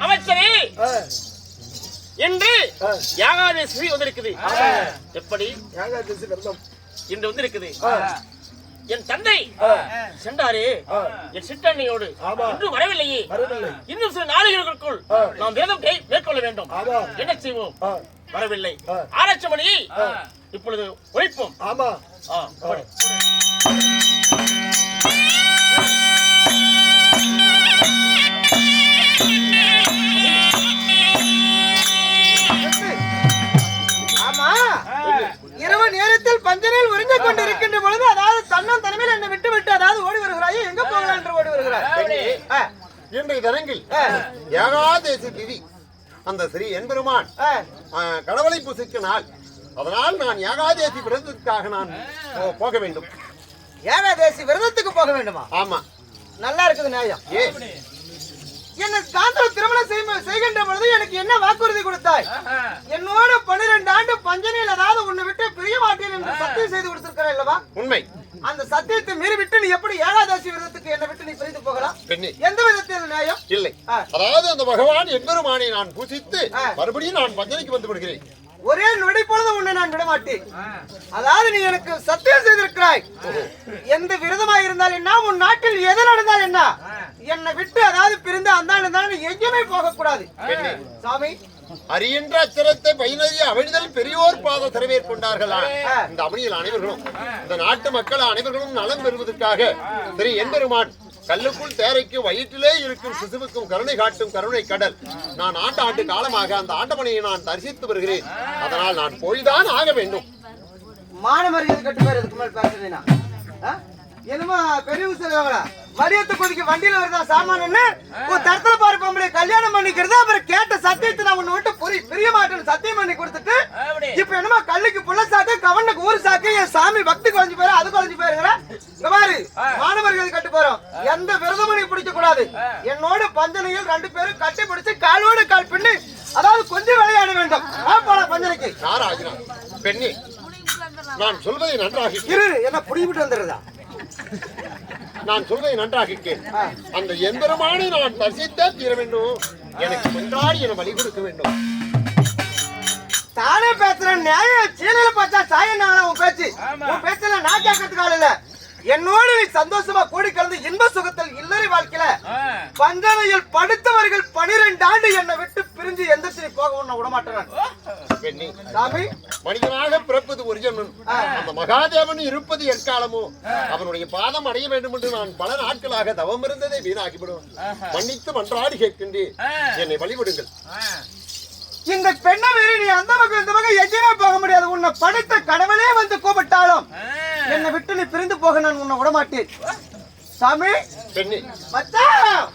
அமைச்சரே என்று. யாகாதேசி வந்திருக்குது. எப்படி? ஏகாதசி விரதம் இன்று வந்திருக்குது. என் தந்தை சென்றாரே. என் சிற்றன்னையோடு ஆமா. இன்று வரவில்லையே. வரவில்லை. இன்னும் சில நாடுகளுக்குள். நாம் வேதம் மேற்கொள்ள வேண்டும். என்ன செய்வோம்? வரவில்லை. ஆராய்ச்சி மணியை இப்பொழுது ஒழிப்போம். ஆமா. ஆ, இரவு நேரத்தில் பஞ்சனையில் உறிஞ்சு கொண்டு இருக்கின்ற பொழுது அதாவது தன்னன் தனிமையில் என்னை விட்டு விட்டு அதாவது ஓடி வருகிறாய் எங்க போகலாம் என்று ஓடி வருகிறாய் இன்றைய தினங்கில் ஏகாதேசி திதி. அந்த ஸ்ரீ என்பெருமான் கடவுளை புசிக்க நாள். அதனால் நான் ஏகாதேசி விரதத்துக்காக நான் போக வேண்டும். ஏகாதேசி விரதத்துக்கு போக வேண்டுமா? ஆமா. நல்லா இருக்குது நியாயம். ஏ? என்ன சாந்தர திருமணம் செய்ய- செய்கின்ற பொழுது எனக்கு என்ன வாக்குறுதி கொடுத்தாய்? என்னோட பன்னிரண்டு ஆண்டு பஞ்சனையில் அதாவது உன்னை விட்டு பிரிய மாட்டேன் என்று சத்தியம் செய்து கொடுத்திருக்கிறாய் அல்லவா? உண்மை. அந்த சத்தியத்தை மீறி விட்டு நீ எப்படி ஏகாதசி விரதத்துக்கு என்னை விட்டு நீ பிரிந்து போகலாம்? பெண்ணே. எந்த விதத்தில் நியாயம்? இல்லை. அதாவது அந்த பகவான் எம்பெருமானை நான் பூசித்து. மறுபடியும் நான் பஞ்சனைக்கு வந்து விடுகிறேன். ஒரே நொடி பொழுது உன்னை நான் விட மாட்டேன் அதாவது நீ எனக்கு சத்தியம் செய்திருக்கிறாய். எந்த விரதமாக இருந்தால் என்ன? உன் நாட்டில் எது நடந்தால் என்ன? என்னை விட்டு அதாவது பிரிந்து அந்த எங்கேயுமே போக கூடாது பெண்ணே சாமி. அறிகின்ற அச்சரத்தை பயிலறிய அவிழ்தல் பெரியோர் பாத சிறவேற்கொண்டார்கள் ஆ. இந்த அமணியில் அனைவர்களும் இந்த நாட்டு மக்கள் அனைவர்களும் நலம் பெறுவதற்காக திரு எம்பெருமான் கல்லுக்குள் தேரைக்கு வயிற்றிலே இருக்கும் சிசுவுக்கும் கருணை காட்டும் கருணை கடல். நான் ஆட்ட ஆண்டு காலமாக அந்த ஆண்டமனையை நான் தரிசித்து வருகிறேன். அதனால் நான் போய்தான் ஆக வேண்டும். மாணவர்கள் மரியாதை கட்டு மேல் பெரிய மதியத்து கொதிக்க வண்டியில வருதா சாமான் என்ன உன் தரத்துல பாரு பொம்பளை கல்யாணம் பண்ணிக்கிறது? அப்புறம் கேட்ட சத்தியத்தை நான் உன்னை விட்டு புரி பிரிய மாட்டேன்னு சத்தியம் பண்ணி கொடுத்துட்டு இப்ப என்னமோ கல்லுக்கு புள்ள சாக்கு கவனுக்கு ஊர் சாக்கு என் சாமி பக்தி குறைஞ்சு போயிரு அது குறைஞ்சு போயிருங்கிற? இங்க பாரு மாணவர்கள் கட்டு போறோம். எந்த விரதமும் பிடிக்க கூடாது. என்னோட பஞ்சனையில் ரெண்டு பேரும் கட்டி பிடிச்சு காலோடு கால் பின்னி அதாவது கொஞ்சம் விளையாட வேண்டும். ஆ, போலாம் பஞ்சனைக்கு. பெண்ணே. நான் சொல்வதை நன்றாக இரு என்ன புடிவிட்டு வந்துடுறதா? நான் சொல்வதை நன்றாக கேள் அந்த எம்பெருமானை நான் தரிசித்தே தீர வேண்டும் எனக்கு கொண்டாடி என வழி கொடுக்க வேண்டும் தானே பேசுறேன். நியாயம். சீலையில பார்த்தா சாயனால உன் பேச்சு? உன் பேச்சுல நான் கேட்கறதுக்கு ஆள் இல்ல. என்னோடு நீ சந்தோஷமா கூடி கலந்து இன்ப சுகத்தில் இல்லறை வாழ்க்கையில பஞ்சனையில் படுத்தவர்கள் பனிரெண்டு ஆண்டு என்னை விட்டு பிரிஞ்சு எந்திரிச்சு போக உன்னை விட மாட்டேன் சாமி மனிதனாக பிறப்பது ஒரு அந்த மகாதேவன் இருப்பது எக்காலமோ? அவனுடைய பாதம் அடைய வேண்டும் என்று நான் பல நாட்களாக தவம் இருந்ததை வீணாகிவிடும் மன்னித்து மன்றாடி கேட்கின்றேன். என்னை வழிபடுங்கள் இந்த பெண்ணை மீறி நீ அந்த பக்கம் இந்த பக்கம் எங்கேயுமே போக முடியாது. உன்னை படுத்த கடவுளே வந்து கூப்பிட்டாலும் என்னை விட்டு நீ பிரிந்து போக நான் உன்னை விட மாட்டேன் சாமி. பெண்ணே. மச்சான்.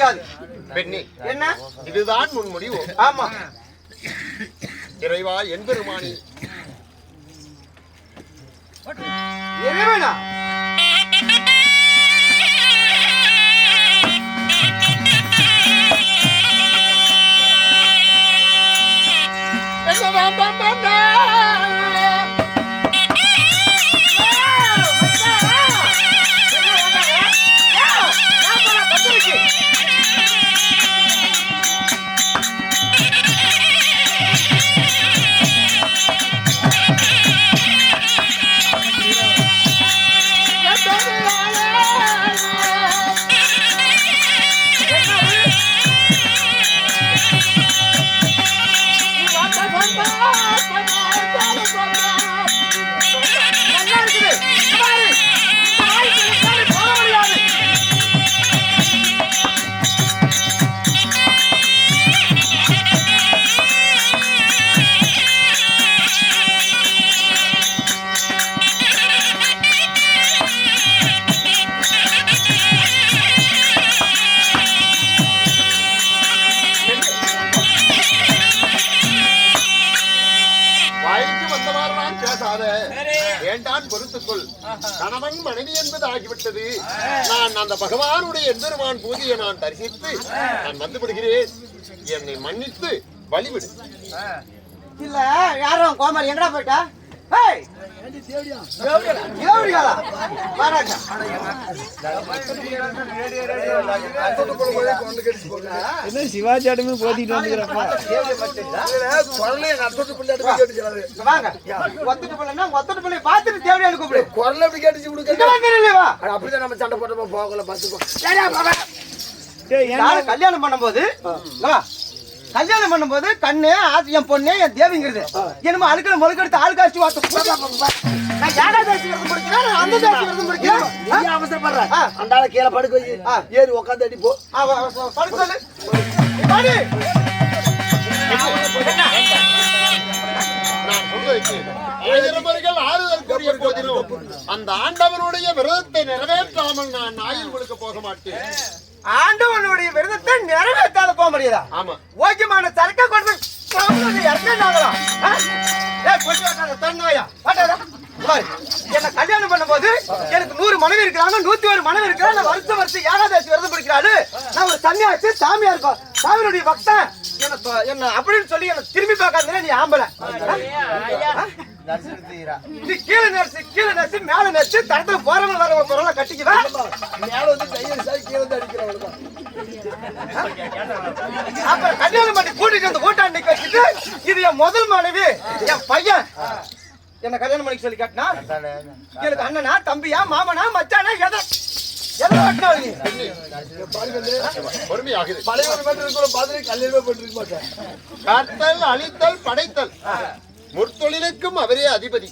முடியாது. பெண்ணே என்ன? இதுதான் உன் முடிவு. ஆமா. இறைவா என்பெருமானி இறைவனா பொறுத்துக்கொள் கணவன் மனைவி என்பது ஆகிவிட்டது நான் அந்த பகவானுடைய எம்பெருமான் பூஜையை நான் தரிசித்து நான் வந்து விடுகிறேன். என்னை மன்னித்து வழிவிடு. இல்ல யாரும் கோமாரி எங்கடா போயிட்டா? என்ன சிவாஜாட்டமே போத்திட்டு வந்துக்கிறப்பா குரலே நட்டோட்டு பிள்ளையாட்டு போய் கேட்டுக்கிறாரு இங்க வாங்க ஒத்துட்டு பிள்ளைன்னா ஒத்துட்டு பிள்ளைய பார்த்துட்டு தேவடியாளு கூப்பிடு குரல் எப்படி கேட்டுச்சு கொடுக்க அப்படிதான் நம்ம சண்டை போட்டோமா போகல யாரு கல்யாணம் பண்ணும்போது. கல்யாணம் பண்ணும்போது கண்ணு ஆசை என் பொண்ணு என் தேவிங்கிறது. என்னமோ அழுக்கல முழுக்க எடுத்து ஆள் காட்சி வார்த்தை நான் யாரா தேசி விரதம் முடிக்கிறேன். நான் அந்த தேசி விரதம் முடிக்கிறேன். நீ அவசரப்படுற. ஆ. அந்த ஆளை கீழே படுக்க வை. ஏறி உட்காந்து அடி போ. படுக்க சொல்லு. பாடி. அந்த ஆண்டவனுடைய விரதத்தை நிறைவேற்றாமல் நான் நாயில் முழுக்க போக மாட்டேன். ஆண்டவனுடைய விரதத்தை நிறைவேற்றாத போக முடியாதா ஆமா. ஓகேமான சரக்க கொண்டு பாரு, என்ன கல்யாணம் பண்ணும்போது எனக்கு நூறு மனைவி இருக்கிறாங்க நூத்தி ஒரு மனைவி இருக்கிறாங்க. நான் வருஷம் வருஷம் ஏகாதசி விரதம் பிடிக்கிறாரு. நான் ஒரு சன்னியாசி சாமியா இருக்கோம். சாமியுடைய பக்தன். என்ன என்ன அப்படின்னு சொல்லி என்ன திரும்பி பார்க்காதுன்னா நீ ஆம்பளை. நீ கீழே நெரிச்சு கீழே நெரிச்சு மேல நெரிச்சு தரத்துல போறவங்க வரவங்க பொருளை கட்டிக்குவேன் மேல வந்து கையில் சாய் கீழே வந்து அடிக்கிறவங்க அப்புறம் கல்யாணம் பண்ணி கூட்டிட்டு வந்து ஊட்டாண்டி வச்சுட்டு இது என் முதல் மனைவி என் பையன். என்ன கல்யாணம் பண்ணி சொல்லி காட்டினா? எனக்கு அண்ணனா தம்பியா மாமனா மச்சானா எதை பழைய கல்யாணமே பண்ணிருக்க மாட்டேன். காத்தல் அழித்தல் படைத்தல். முற்தொழிலுக்கும் அவரே அதிபதி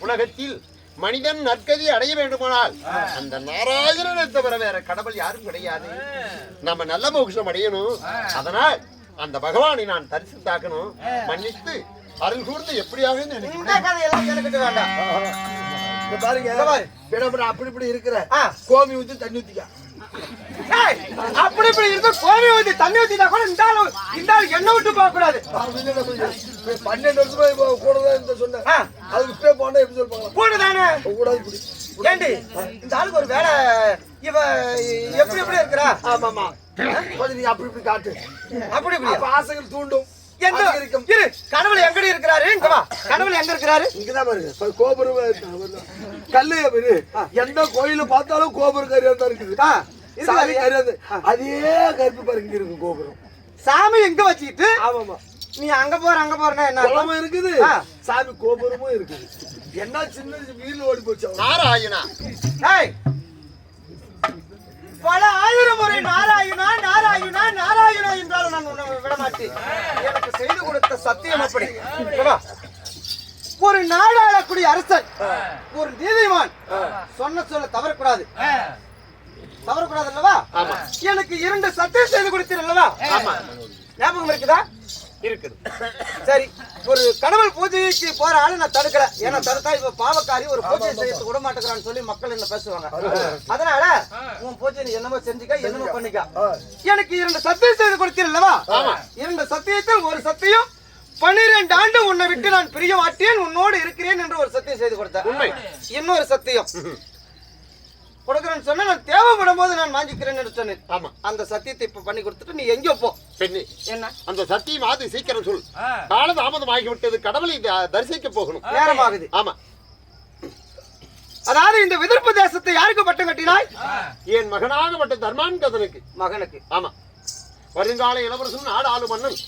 உலகத்தில் மனிதன் நற்கதி அடைய வேண்டுமானால் அந்த நாராயணனை தவிர வேற கடவுள் யாரும் கிடையாது நம்ம நல்ல மோட்சம் அடையணும் அதனால் அந்த பகவானை நான் தரிசித்தாக்கணும் மன்னித்து அருள் கூர்ந்து எப்படியாக வேண்டாம் பாருங்க அப்படி இப்படி இருக்கிற. கோமி ஊத்தி தண்ணி ஊத்திக்க அப்படி இப்படி இருக்க கோவி ஊத்தி தண்ணி ஊத்தினா கூட இந்த ஆளு இந்த ஆளு என்ன விட்டு போக கூடாது? பன்னெண்டு வருஷமா கூட தான் இருந்த சொன்னேன். அதுக்கு இப்பே போனா எப்படி சொல்லுவாங்க கூட தானே கூடாது ஏண்டி இந்த ஆளுக்கு ஒரு வேலை இவ எப்படி எப்படி இருக்கிறா? ஆமாமா கொஞ்சம் நீ அப்படி இப்படி காட்டு. அப்படி இப்படி. ஆசைகள் தூண்டும். எந்த அதிகரிக்கும். இரு எங்கடி இருக்கிறாரு? இங்க வா. எங்க இருக்கிறாரு? இங்கதான் இப்ப கோபுரம் இருக்கு. கல்லு. எந்த கோயில பார்த்தாலும் கோபுரம் கரியா தான் இருக்குது சாமி கரியாது அதே கருப்பு பாருங்க இங்க இருக்கு கோபுரம். சாமி எங்க வச்சுக்கிட்டு? ஆமாமா நீ அங்க போற அங்க போறனா என்ன? குளமும் இருக்குது. சாமி கோபுரமும் இருக்குது. என்ன சின்ன வீல் ஓடி போச்சு. நாராயணா. ஏய். பல ஆயிரம் முறை நாராயணா நாராயணா நாராயணா என்றாலும் நான் உன்னை விட மாட்டேன். எனக்கு செய்து கொடுத்த சத்தியம் அப்படி. ஒரு நாடாளக்கூடிய அரசன் ஒரு நீதிமான் சொன்ன சொல்ல தவறக்கூடாது. தவறக்கூடாது அல்லவா எனக்கு இரண்டு சத்தியம் செய்து கொடுத்தீர் அல்லவா ஆமா. ஞாபகம் இருக்குதா? இருக்குது. சரி ஒரு கடவுள் பூஜைக்கு போற ஆளு நான் தடுக்கல. ஏன்னா தடுத்தா இப்ப பாவக்காரி ஒரு பூஜை செய்யறது விட மாட்டேங்கிறான்னு சொல்லி மக்கள் என்ன பேசுவாங்க. அதனால உன் பூஜை நீ என்னமோ செஞ்சுக்க என்னமோ பண்ணிக்க. எனக்கு இரண்டு சத்தியம் செய்து கொடுத்தீர்களவா இரண்டு சத்தியத்தில் ஒரு சத்தியம் பன்னிரண்டு ஆண்டு உன்னை விட்டு நான் பிரிய மாட்டேன் உன்னோடு இருக்கிறேன் என்று ஒரு சத்தியம் செய்து கொடுத்தேன். இன்னொரு சத்தியம். கொடுக்குறேன்னு சொன்னா நான் தேவைப்படும் போது நான் வாங்கிக்கிறேன் என்று சொன்னேன். ஆமா. அந்த சத்தியத்தை இப்ப பண்ணி கொடுத்துட்டு நீ எங்கேயோ போ. பெண்ணே என்ன? அந்த சத்தியம் ஆதி சீக்கிரம் சொல். கால தாமதமாகி விட்டது கடவுளை தரிசிக்க போகணும். நேரமாகுது. ஆமா. அதாவது இந்த விதர்ப்பு தேசத்தை யாருக்கு பட்டம் கட்டினாய்? என் மகனாகப்பட்ட தர்மான்கதனுக்கு மகனுக்கு. ஆமா. வருங்கால இளவரசன் நாடு ஆளு மன்னன்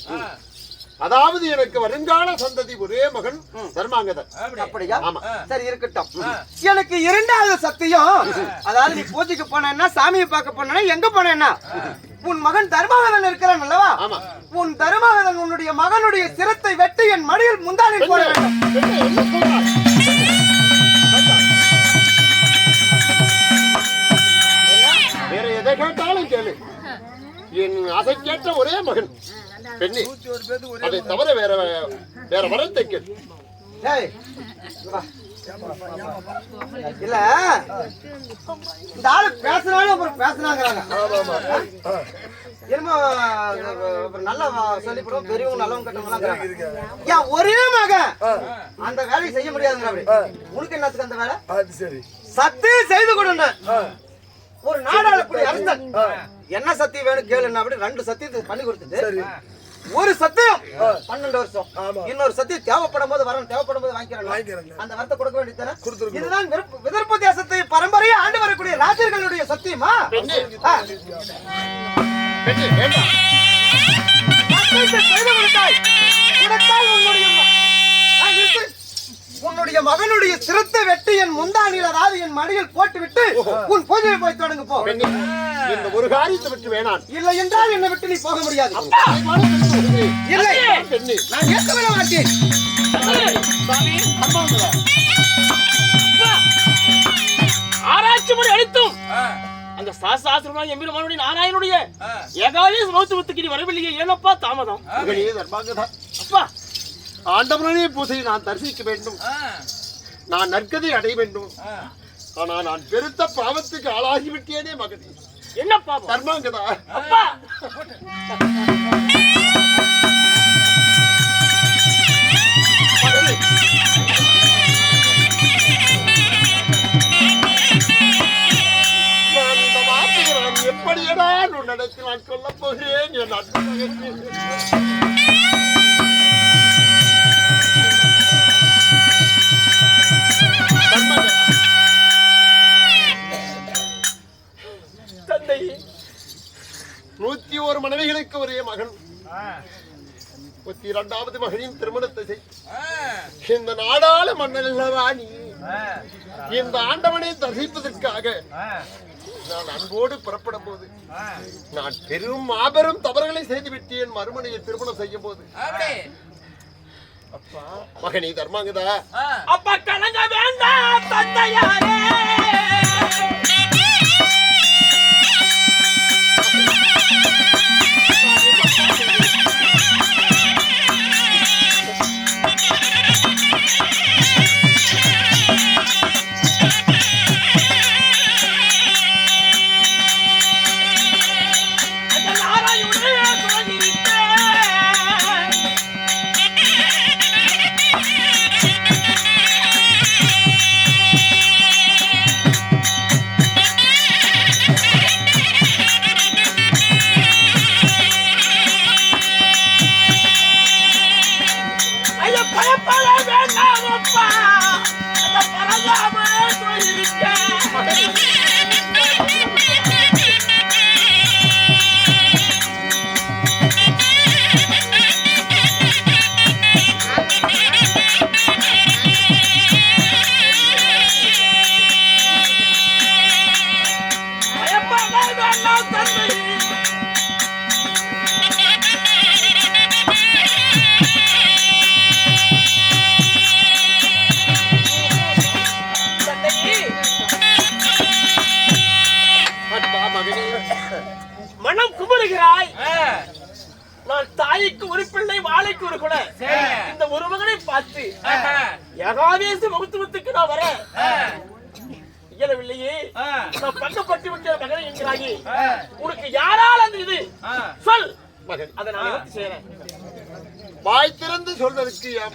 அதாவது எனக்கு வருங்கால சந்ததி ஒரே மகன் தர்மாங்கதன் அப்படியா? ஆமா. சரி இருக்கட்டும். எனக்கு இரண்டாவது சத்தியம். அதாவது நீ பூஜைக்கு போனேன்னா சாமியை பார்க்க போனா எங்க போனேன்னா? உன் மகன் தர்மகதன் இருக்கிறான் அல்லவா? ஆமா. உன் தர்மகதன் உன்னுடைய மகனுடைய சிரத்தை வெட்டி என் மடியில் முந்தானை போட வேண்டும்? வேற எதை கேட்டாலும் கேளு. என் அதை கேட்ட ஒரே மகன். பெண்ணி அதை தவிர வேற வேற வரத்தை கேள். இல்ல. இந்த ஆளு பேசுனாலும் அப்புறம் பேசுனாங்கிறாங்க என்னமோ நல்லா சொல்லிவிடும் பெரியவங்க நல்லவங்க கட்டவங்க ஏன் ஒரே மகன்? அந்த வேலையை செய்ய முடியாதுங்கிற அப்படி. உனக்கு என்னத்துக்கு அந்த வேலை? அது சரி. சத்தியம் செய்து கொடுங்க ஒரு நாடாளக்கூடிய அரசன். என்ன சத்தியம் வேணும் கேளுன்னா அப்படி ரெண்டு சத்தியத்தை பண்ணி கொடுத்துட்டு ஒரு சத்தியம். பன்னெண்டு வருஷம். இன்னொரு சத்தியம் தேவைப்படும் போது வரணும் தேவைப்படும் போது வாங்கிக்கிறாங்க. அந்த வரத்தை கொடுக்க கொடுத்துருக்கணும். இதுதான் விதர்ப்ப தேசத்தை பரம்பரையை ஆண்டு வரக்கூடிய ராஜர்களுடைய சத்தியமா? உன்னுடைய மகனுடைய சிரத்தை வெட்டி என் முந்தானில் அதாவது என் மடியில் போட்டுவிட்டு உன் பூஜையை போய் தொடங்கு போ. இந்த ஒரு காரியத்தை விட்டு வேணாம் இல்லை என்றால் என்னை விட்டு நீ போக முடியாது. இல்லை. பெண்ணே நான் ஏற்கவிட மாட்டேன். ஆராய்ச்சி முறை அளித்தும். அந்த சாஸ்திரமான எம்பெருமானுடைய நாராயணுடைய ஏகாவே மௌத்துவத்துக்கு நீ வரவில்லையே ஏனப்பா தாமதம். அப்பா. ஆண்டவனே பூசை நான் தரிசிக்க வேண்டும். நான் நற்கதை அடைய வேண்டும். ஆனா நான் பெருத்த பாவத்துக்கு ஆளாகி விட்டேனே மகனே. என்ன பாப்பா தர்மாங்கதா அப்பா! எப்படியடா உன்னிடத்தில் நான் சொல்லப் போகிறேன்? என் அன்பு நூத்தி இரண்டாவது மகனின் திருமணத்தை செய். இந்த நாடாள மன்னன் அல்லவா நீ இந்த ஆண்டவனை தரிசிப்பதற்காக நான் அன்போடு புறப்படும் போது நான் பெரும் மாபெரும் தவறுகளை செய்து விட்டேன் மறுமனையை திருமணம் செய்யும் போது அப்பா மகனே தர்மாங்கதா. அப்பா கலங்க வேண்டாம் தந்தையாரே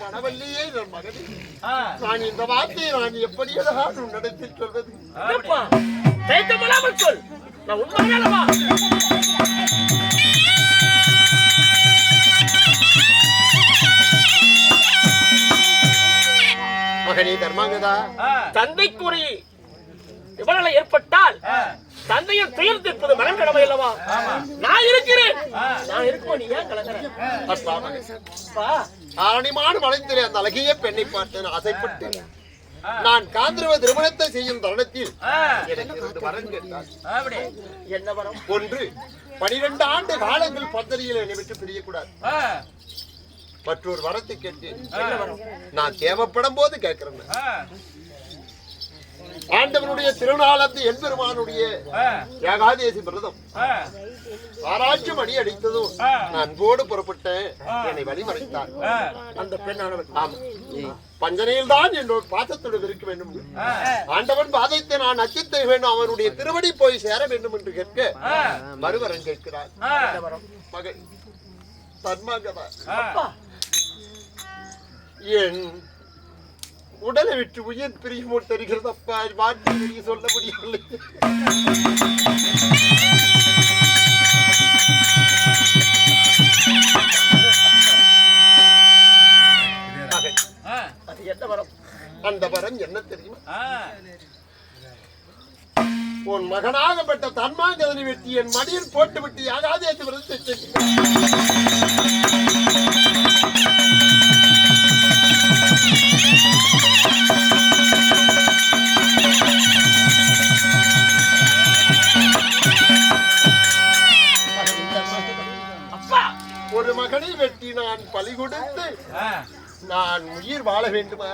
சொல்வதற்கு என் மகனே. நான் இந்த வார்த்தையை நான் எப்படி உன்னிடத்தில் சொல்வது? தயக்கமில்லாமல் சொல். நான் உண்மையானவா மகனே தர்மாங்கதா தந்தைக்கு ஒரு விவரங்களை ஏற்பட்டால் தந்தையின் துயர் தீர்ப்பது மகன் கடமை அல்லவா? நான் இருக்கிறேன். நான் இருக்கும் நீ ஏன் கலங்குற? ஆணிமாடு மலைத்திலே அந்த அழகிய பெண்ணை பார்த்தேன் ஆசைப்பட்டு நான் காந்திரவ திருமணத்தை செய்யும் தருணத்தில் என்ன வரம்? ஒன்று பனிரெண்டு ஆண்டு காலங்கள் பத்தரியில் என்னை விட்டு பிரியக்கூடாது. மற்றொரு வரத்தை கேட்டேன். நான் தேவைப்படும் போது கேட்கிறேன். ஆண்டவனுடைய திருநாளத்து எம்பெருமானுடைய ஏகாதேசி விரதம். ஆராய்ச்சி மணி அடித்ததும் நான் அன்போடு புறப்பட்டேன். என்னை வழிமறைத்தார். அந்த பெண்ணானவள் ஆமா. பஞ்சனையில் தான் என்னோட பாசத்துடன் இருக்க வேண்டும் ஆண்டவன் பாதத்தை நான் அச்சித்த வேண்டும். அவனுடைய திருவடி போய் சேர வேண்டும் என்று கேட்க மறுவரன் கேட்கிறார். தர்மாங்கதா அப்பா என் உடலை விட்டு உயிர் பிரியுமோ தெரிகிறது அப்பா. வெளியே சொல்ல முடியவில்லை அது என்ன வரம்? அந்த வரம் என்ன தெரியுமா? உன் மகனாகப்பட்ட தன்மாங்கதனை வெட்டி என் மடியில் போட்டுவிட்டு யாகாதேச விரதத்தை செஞ்சு மகனை வெட்டி நான் பலி கொடுத்து நான் உயிர் வாழ வேண்டுமா?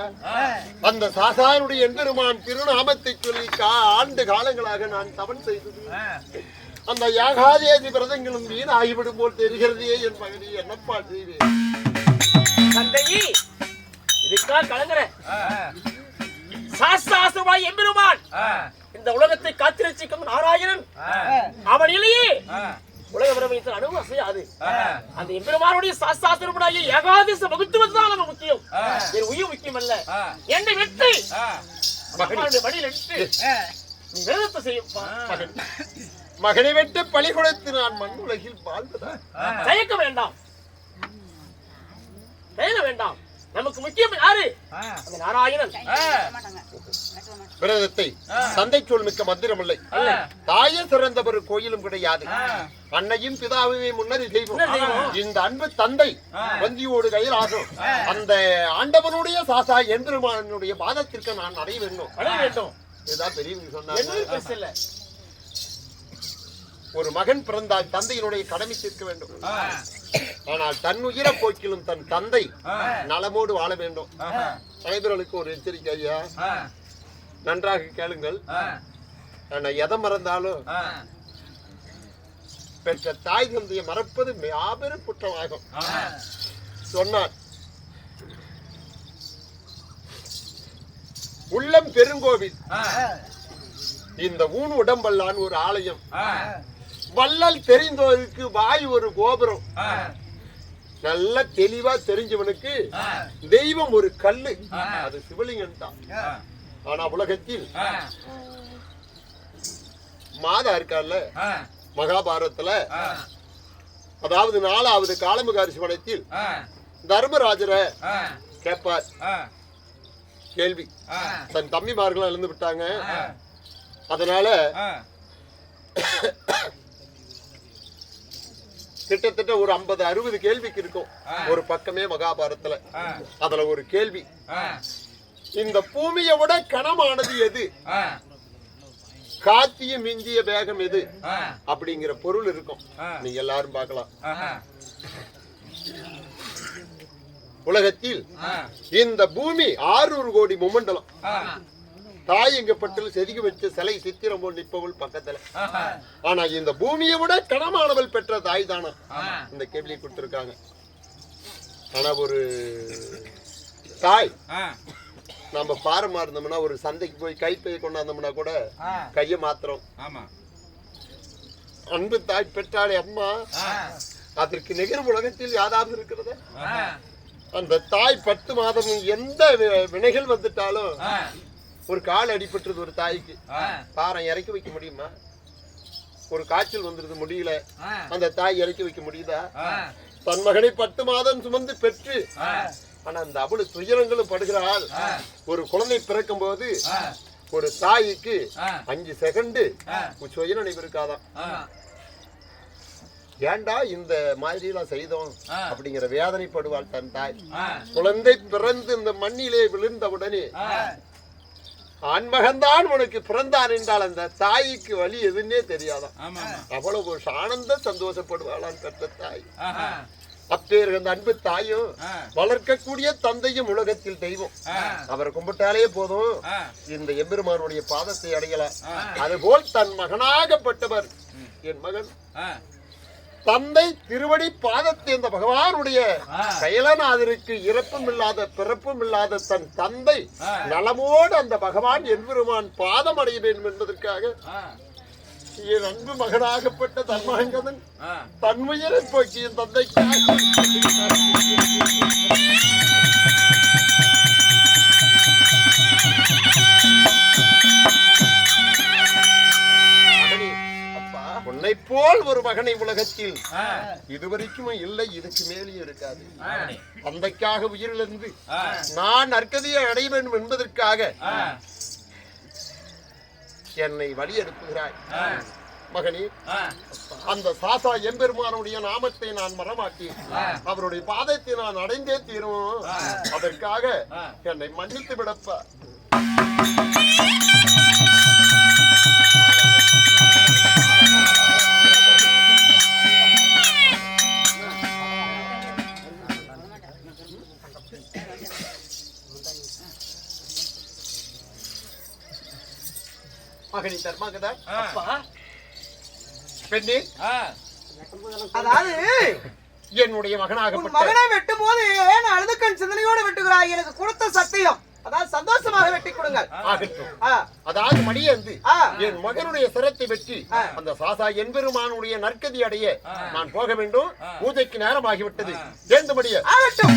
அந்த சாசானுடைய எம்பெருமான் திருநாமத்தை சொல்லி கா- ஆண்டு காலங்களாக நான் தவன் செய்தது. அந்த யாகாதேதி விரதங்களும் வீண் ஆகிவிடும் போல் தெரிகிறதே என் மகனே என்னப்பா செய்வேன். தந்தையே இதுக்காக கலங்குற. சாஸ்திராசுரமாய் எம்பெருமான். இந்த உலகத்தை காத்திரட்சிக்கும் நாராயணன். அவன் இல்லையே. உலக பிரபஞ்சத்தில் அணுகு அசையாது அந்த எம்பெருமானுடைய சாஸ்திராசுரமாகிய ஏகாதச வகுத்துவது தான் நம்ம முக்கியம் என் உயிர் முக்கியம் அல்ல என்னை விட்டு. மடியில் இட்டு நீ விரதத்தை செய்யும். மகன். மகனை வெட்டு பலி கொடுத்து நான் மண் உலகில் வாழ்வதா தயக்க வேண்டாம். தயங்க வேண்டாம். நமக்கு முக்கியம் யாரு? அந்த நாராயணன். விரதத்தை தந்தை சொல் மிக்க மந்திரமில்லை. தாயே சிறந்த ஒரு கோயிலும் கிடையாது. அன்னையும் பிதாவுமே முன்னறி செய்வோம். இந்த அன்பு தந்தை வந்தியோடு கையில் ஆகும் அந்த ஆண்டவனுடைய சாசா எந்திரமானுடைய பாதத்திற்கு நான் அடைய வேண்டும். அடைய வேண்டும். இதுதான் பெரியவங்க சொன்னாங்க. இல்ல ஒரு மகன் பிறந்தால் தந்தையினுடைய கடமை தீர்க்க வேண்டும். ஆனால் தன் உயிர போக்கிலும் தன் தந்தை நலமோடு வாழ வேண்டும். அனைவர்களுக்கு ஒரு எச்சரிக்கை ஐயா. நன்றாக கேளுங்கள். ஆனா எதை மறந்தாலும் பெற்ற தாய் தந்தையை மறப்பது மாபெரும் குற்றமாகும். சொன்னார். உள்ளம் பெருங்கோவில். இந்த ஊன் உடம்பல்லான் ஒரு ஆலயம். வள்ளல் தெரிந்தவருக்கு வாய் ஒரு கோபுரம். நல்ல தெளிவா தெரிஞ்சவனுக்கு தெய்வம் ஒரு கல்லு. அது சிவலிங்கம் தான் ஆனா உலகத்தில் மாதா இருக்கார்ல? மகாபாரதத்துல. அதாவது நாலாவது காலமுகாரி சிவனத்தில் தர்மராஜரை கேட்பார். கேள்வி. தன் தம்பிமார்களும் இழந்து விட்டாங்க. அதனால கிட்டத்தட்ட ஒரு ஐம்பது அறுபது கேள்விக்கு இருக்கும். ஒரு பக்கமே மகாபாரதத்துல. அதுல ஒரு கேள்வி. இந்த பூமியை விட கனமானது எது? காத்திய மிஞ்சிய வேகம் எது? அப்படிங்கிற பொருள் இருக்கும். நீங்க எல்லாரும் பார்க்கலாம். உலகத்தில் இந்த பூமி ஆறுநூறு கோடி முமண்டலம் தாயங்கப்பட்டில் செதுக்கி வச்ச சிலை சித்திரம் போல் நிற்பவள் பக்கத்துல. ஆனா இந்த பூமியை விட கனமானவள் பெற்ற தாய் தானா? இந்த கேள்வி கொடுத்திருக்காங்க. ஆனா ஒரு தாய் நம்ம பாரமா இருந்தோம்னா ஒரு சந்தைக்கு போய் கைப்பையை கொண்டாந்தோம்னா கூட கையை மாத்திரம். ஆமா. அன்பு தாய் பெற்றாளே அம்மா. அதற்கு நிகர் உலகத்தில் யாராவது இருக்கிறதா? அந்த தாய் பத்து மாதம் எந்த வினைகள் வந்துட்டாலும் ஒரு கால் அடிபட்டுறது ஒரு தாய்க்கு. பாரம் இறக்கி வைக்க முடியுமா? ஒரு காய்ச்சல் வந்துருது முடியல. அந்த தாய் இறக்கி வைக்க முடியுதா? தன் மகனை பத்து மாதம் சுமந்து பெற்று ஆனா அந்த அவளு துயரங்களும் படுகிறாள். ஒரு குழந்தை பிறக்கும் போது ஒரு தாய்க்கு. அஞ்சு செகண்டு. சுய நினைவு இருக்காதான் ஆ, ஏன்டா இந்த மாதிரி எல்லாம் செய்தோம். அப்படிங்கிற வேதனைப்படுவாள் தன் தாய். குழந்தை பிறந்து இந்த மண்ணிலே விழுந்தவுடனே ஆண்மகன்தான் உனக்கு பிறந்தான் என்றால் அந்த தாய்க்கு வழி எதுன்னே ஆமா அவ்வளவு ஆனந்த சந்தோஷப்படுவாளாம் பெற்ற தாய். அப்பேர் அந்த அன்பு தாயும். வளர்க்கக்கூடிய தந்தையும் உலகத்தில் தெய்வம். அவரை கும்பிட்டாலே போதும். இந்த எம்பெருமானுடைய பாதத்தை அடையலாம். அதுபோல் தன் மகனாகப்பட்டவர். என் மகன். தந்தை திருவடி பாதத்தை இந்த பகவானுடைய ஆ. கைலநாதருக்கு இறப்பும் இல்லாத பிறப்பும் இல்லாத தன் தந்தை. நலமோடு அந்த பகவான் எம்பெருமான் பாதம் அடைய வேண்டும் என்பதற்காக என் அன்பு மகனாகப்பட்ட தன்மகங்கதன் ஆ. தன்மையை போக்கி என் அப்பா, உன்னைப் போல் ஒரு மகனை உலகத்தில் இதுவரைக்கும் இல்லை இதுக்கு மேலேயும் இருக்காது. தந்தைக்காக உயிரிழந்து நான் நற்கதியை அடைய வேண்டும் என்பதற்காக என்னை வழி அனுப்புகிறாய் மகனே. அந்த சாசா எம்பெருமானுடைய நாமத்தை நான் மறமாட்டேன். அவருடைய பாதத்தை நான் அடைந்தே தீரும். அதற்காக என்னை மன்னித்து விடப்பா மகனி தர்மாகதா அப்பா. பெண்ணே. ஆ, அதாவது என்னுடைய மகனாகப்பட்ட மகனை வெட்டும் போது ஏன் அழுதுக்கண் சிந்தனையோடு வெட்டுகிறாய்? எனக்கு கொடுத்த சத்தியம். அதாவது சந்தோஷமாக வெட்டி கொடுங்கள். ஆ, அதாவது மடியந்து. என் மகனுடைய சிரத்தை வெற்றி அந்த சாசா என்பெருமானுடைய நற்கதி அடைய நான் போக வேண்டும். பூஜைக்கு நேரம் ஆகிவிட்டது சேர்ந்து மடிய ஆகட்டும்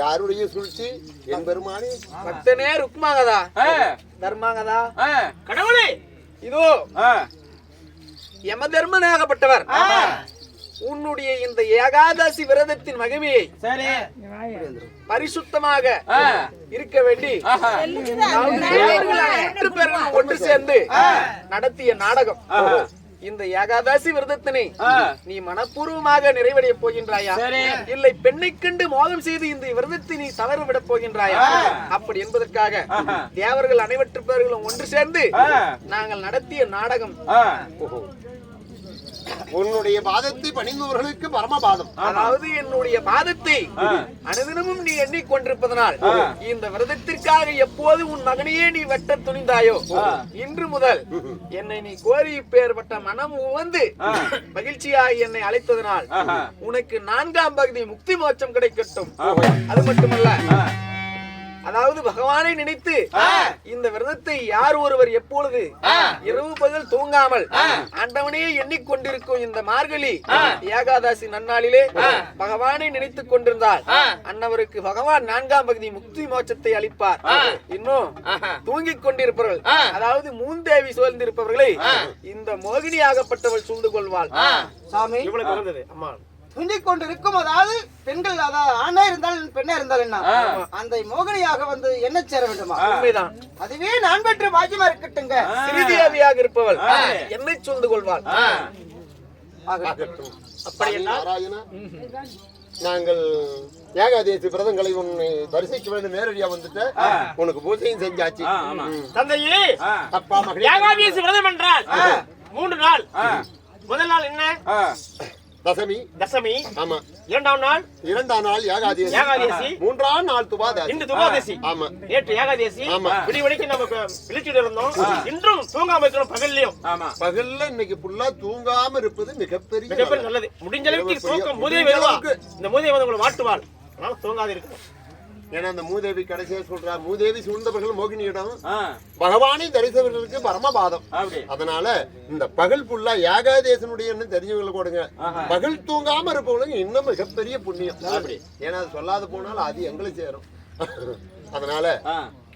யாருடைய சூழ்ச்சி? என் பெருமானே. பக்தனே ருக்மாங்கதா. தர்மாங்கதா. கடவுளே. இதோ. யம தர்மனாகப்பட்டவர் உன்னுடைய இந்த ஏகாதசி விரதத்தின் மகிமையை சரி. பரிசுத்தமாக. இருக்க வேண்டி ஒன்று சேர்ந்து நடத்திய நாடகம். இந்த ஏகாதசி விரதத்தினை நீ மனப்பூர்வமாக நிறைவடைய போகின்றாயா? இல்லை பெண்ணை கண்டு மோதம் செய்து இந்த விரதத்தை நீ தவற விட போகின்றாயா அப்படி என்பதற்காக தேவர்கள் அனைவற்று பேர்களும் ஒன்று சேர்ந்து நாங்கள் நடத்திய நாடகம். உன்னுடைய பாதத்தை பணிந்தவர்களுக்கு பரமபாதம். அதாவது என்னுடைய பாதத்தை அனுதினமும் நீ எண்ணிக்கொண்டிருப்பதனால் இந்த விரதத்திற்காக எப்போது உன் மகனையே நீ வெட்ட துணிந்தாயோ இன்று முதல் என்னை நீ கோரி பேர்பட்ட மனம் உவந்து மகிழ்ச்சியாக என்னை அழைத்ததனால் உனக்கு நான்காம் பகுதி முக்தி மோட்சம் கிடைக்கட்டும். அது மட்டுமல்ல அதாவது பகவானை நினைத்து இந்த விரதத்தை யார் ஒருவர் எப்பொழுது இரவு பகல் தூங்காமல் ஆண்டவனையே எண்ணிக்கொண்டிருக்கும் இந்த மார்கழி ஏகாதசி நன்னாளிலே பகவானை நினைத்துக் கொண்டிருந்தால் அன்னவருக்கு பகவான் நான்காம் பகுதி முக்தி மோட்சத்தை அளிப்பார். இன்னும் தூங்கிக் கொண்டிருப்பவர்கள் அதாவது மூந்தேவி சூழ்ந்திருப்பவர்களை இந்த மோகினியாகப்பட்டவள் சூழ்ந்து கொள்வாள். சாமி. இவ்வளவு அம்மா துண்டிக் கொண்டு இருக்கும் அதாவது பெண்கள் அதாவது ஆணா இருந்தாலும் பெண்ணா இருந்தாலும் என்ன? அந்த மோகினியாக வந்து என்ன சேர வேண்டுமா? உண்மைதான். அதுவே நான் பெற்ற பாக்கியமா இருக்கட்டுங்க சிறிதேவியாக இருப்பவள். என்னை சூழ்ந்து கொள்வாள். நாங்கள் ஏகாதேசி பிரதங்களை உன்னை தரிசிக்க வேண்டும் நேரடியா வந்துட்ட உனக்கு பூஜையும் செஞ்சாச்சு. தந்தையே அப்பா மகளே ஏகாதேசி விரதம் என்றால் மூன்று நாள். முதல் நாள் என்ன? தசமி. தசமி. ஆமா. இரண்டாம் நாள். இரண்டாம் நாள் ஏகாதேசி. ஏகாதேசி. மூன்றாம் நாள் துபாதாசி இன்று துபாதசி ஆமா. நேற்று ஏகாதேசி. ஆமா. விடி வரைக்கும் நம்ம விழிச்சுட்டு இருந்தோம். இன்றும் தூங்காம இருக்கணும் பகல்லையும். பகல்ல இன்னைக்கு ஃபுல்லா தூங்காம இருப்பது மிகப்பெரிய மிகப்பெரிய நல்லது. நல்லது. முடிஞ்ச அளவுக்கு தூக்கம் மூதே முடிஞ்ச வருவா. இந்த மூதே வந்து உங்களை வாட்டுவாள் அதனால தூங்காது இருக்கணும். ஏன்னா அந்த மூதேவி கடைசியா சொல்றா மூதேவி சூழ்ந்தவர்கள் மோகினியிடம் பகவானை தரிசவர்களுக்கு பரமபாதம். அதனால இந்த பகல் புல்லா ஏகாதேசனுடைய தெரிஞ்சவங்களை கொடுங்க பகல் தூங்காம இருப்பவங்களுக்கு இன்னும் மிகப்பெரிய புண்ணியம். அப்படி. ஏன்னா அது சொல்லாத போனாலும் அது எங்களை சேரும். அதனால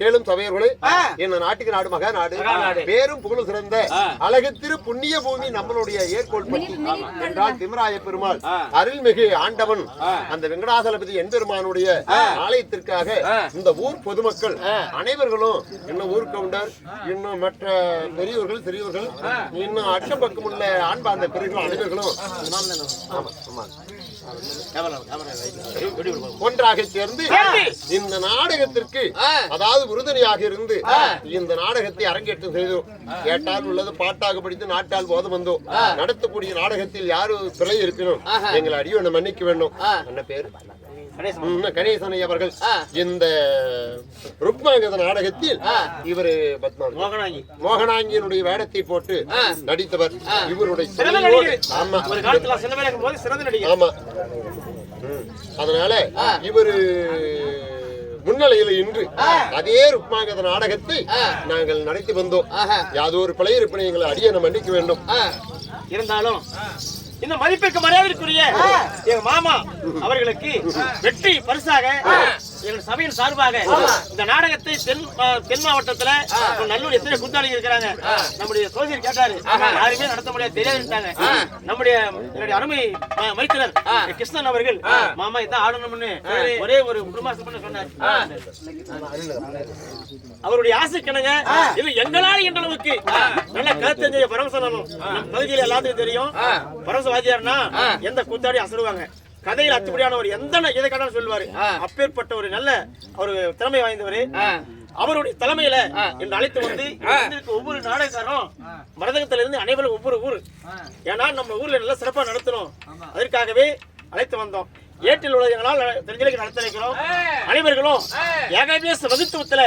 கேளும் சபையர்களே என்ன நாட்டுக்கு நாடு மகா நாடு. பேரும் புகழும் சிறந்த அழகு திரு புண்ணிய பூமி நம்மளுடைய ஏற்கோள் பற்றி. என்றால் திமராய பெருமாள் அருள்மிகு ஆண்டவன். அந்த வெங்கடாசலபதி எம்பெருமானுடைய ஆலயத்திற்காக இந்த ஊர் பொதுமக்கள் அனைவர்களும் இன்னும் ஊர் கவுண்டர் இன்னும் மற்ற பெரியவர்கள் சிறியவர்கள் இன்னும் அக்கம் பக்கம் உள்ள ஆண்பார்ந்த பெரியவர்கள் அனைவர்களும். ஒன்றாக சேர்ந்து இந்த நாடகத்திற்கு அதாவது உறுதுணையாக இருந்து இந்த நாடகத்தை அரங்கேற்றம் செய்தோம். கேட்டால் உள்ளது பாட்டாக படித்து நாட்டால் போத வந்தோம். நடத்தக்கூடிய நாடகத்தில் யாரு பிழை இருக்கணும் எங்களை அடியோட மன்னிக்க வேண்டும். என்ன பேரு? கணேசனை. அவர்கள். இந்த ருக்மாங்கத நாடகத்தில் இவரு மோகனாங்கியனுடைய வேடத்தை போட்டு நடித்தவர் இவருடைய ஆமா. ஆமா. அதனால இவரு முன்னிலையில் இன்று அதே ருக்மாங்கத நாடகத்தை நாங்கள் நடத்தி வந்தோம். யாதோ ஒரு பிழை இருப்பினை எங்களை அடியனை மன்னிக்க வேண்டும். இருந்தாலும் இந்த மதிப்பிற்கு மரியாதைக்குரிய எங்க மாமா அவர்களுக்கு வெற்றி பரிசாக எங்கள் சபையின் சார்பாக இந்த நாடகத்தை தென் தென் மாவட்டத்துல நல்லூர் எத்தனை கூத்தாளி இருக்கிறாங்க நம்முடைய சோசியர் கேட்டாரு. யாருமே நடத்த முடியாது தெரியாதுட்டாங்க நம்முடைய என்னுடைய அருமை மைத்திரர் கிருஷ்ணன் அவர்கள் மாமா இதான் ஆடணும்னு ஒரே ஒரு குடும்பம் பண்ண சொன்னார். அவருடைய ஆசைக்கிணங்க இது எங்களால் என்ற அளவுக்கு நல்ல கருத்தறிஞர் பரமசனமும் நம் பகுதியில எல்லாத்துக்கும் தெரியும். பரமசவாதியார்னா எந்த கூத்தாடி அசருவாங்க கதையில் அத்துப்படியான ஒரு எந்த எதை கண்டாலும் சொல்லுவாரு. அப்பேற்பட்ட ஒரு நல்ல ஒரு திறமை வாய்ந்தவர். அவருடைய தலைமையில என்று அழைத்து வந்து ஒவ்வொரு நாடகக்காரரும் மரதகத்துல இருந்து அனைவரும் ஒவ்வொரு ஊர். ஏன்னா நம்ம ஊர்ல நல்லா சிறப்பா நடத்தணும். அதற்காகவே அழைத்து வந்தோம். ஏற்றில் உலகங்களால் தெரிஞ்சலுக்கு நடத்த வைக்கிறோம் அனைவர்களும் ஏகாதேச வகுத்துவத்துல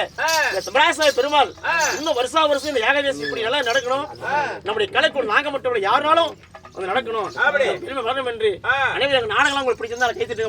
இந்த சிவராசாய பெருமாள் இன்னும் வருஷா வருஷம் இந்த ஏகாதேசி இப்படி நல்லா நடக்கணும். நம்முடைய கலைக்குள் நாங்க மட்டும் யாருனாலும் வந்து நடக்கணும். அப்படி. திரும்ப வரணும் என்று அனைவரும் நாடகம்லாம் உங்களுக்கு பிடிச்சிருந்தா ஜெயித்துட்டு